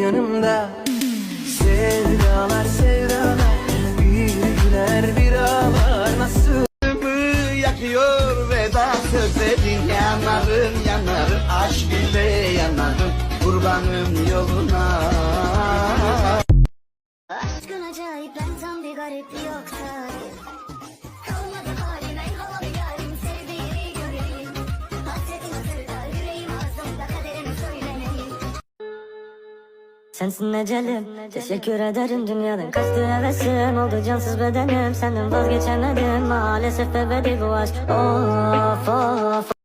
yanımda. Sevdalar sevdalar Bir güler bir ağlar. Nasıl mı yakıyor veda sözlerin Yanarım yanarım aşk ile yanarım. Kurbanım yoluna. Aşkın acayip ben tam bir garip yoksa. Sensin ecelim Teşekkür ederim dünyanın kaçtı hevesim. Oldu cansız bedenim. Senden vazgeçemedim. Maalesef ebedi bu aşk. Of of